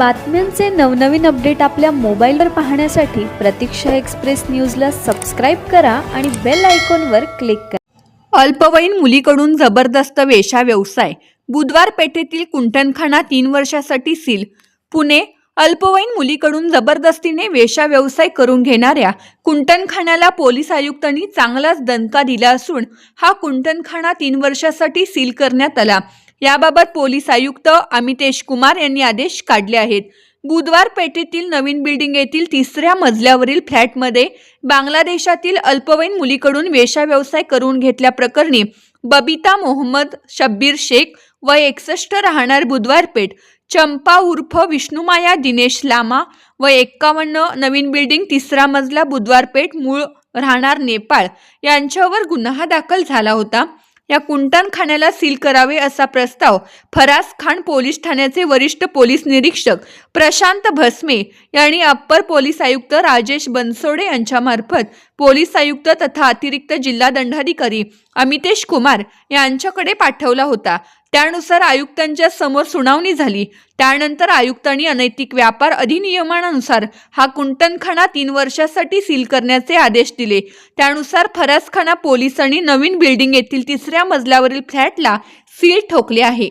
बातम्यांचे नवनवीन अपडेट आपल्या मोबाईलवर पाहण्यासाठी प्रतीक्षा एक्सप्रेस न्यूजला सबस्क्राईब करा आणि बेल आयकॉनवर क्लिक करा. अल्पवयीन मुलीकडून जबरदस्त वेशा व्यवसाय. बुधवार पेठेतील कुंठणखाना तीन वर्षासाठी सील. पुणे अल्पवयीन मुलीकडून जबरदस्तीने वेशा व्यवसाय करून घेणाऱ्या कुंटणखान्याला पोलीस आयुक्तांनी चांगलाच दणका दिला असून हा कुंटणखाना तीन वर्षासाठी सील करण्यात आला. याबाबत पोलीस आयुक्त अमितेश कुमार यांनी आदेश काढले आहेत. बुधवार पेठेतील नवीन बिल्डिंग येथील तिसऱ्या मजल्यावरील फ्लॅटमध्ये बांगलादेशातील अल्पवयीन मुलीकडून वेशाव्यवसाय करून घेतल्याप्रकरणी बबिता मोहम्मद शब्बीर शेख वय एकसष्ट राहणार बुधवार पेठ चंपा उर्फ विष्णुमाया दिनेश लामा व एक्कावन्न नवीन बिल्डिंग तिसरा मजला बुधवार पेठ मूळ राहणार नेपाळ यांच्यावर गुन्हा दाखल झाला होता. या कुंटणखान्याला सील करावे असा प्रस्ताव फराज खान पोलीस ठाण्याचे वरिष्ठ पोलीस निरीक्षक प्रशांत भस्मे यांनी अप्पर पोलीस आयुक्त राजेश बनसोडे यांच्यामार्फत पोलीस आयुक्त तथा अतिरिक्त जिल्हा दंडाधिकारी अमितेश कुमार यांच्याकडे पाठवला होता. त्यानुसार आयुक्तांच्या समोर सुनावणी झाली. त्यानंतर आयुक्तांनी अनैतिक व्यापार अधिनियमानुसार हा कुंटणखाना तीन वर्षासाठी सील करण्याचे आदेश दिले. त्यानुसार फरासखाना पोलिसांनी नवीन बिल्डिंग येथील तिसऱ्या मजल्यावरील फ्लॅटला सील ठोकले आहे.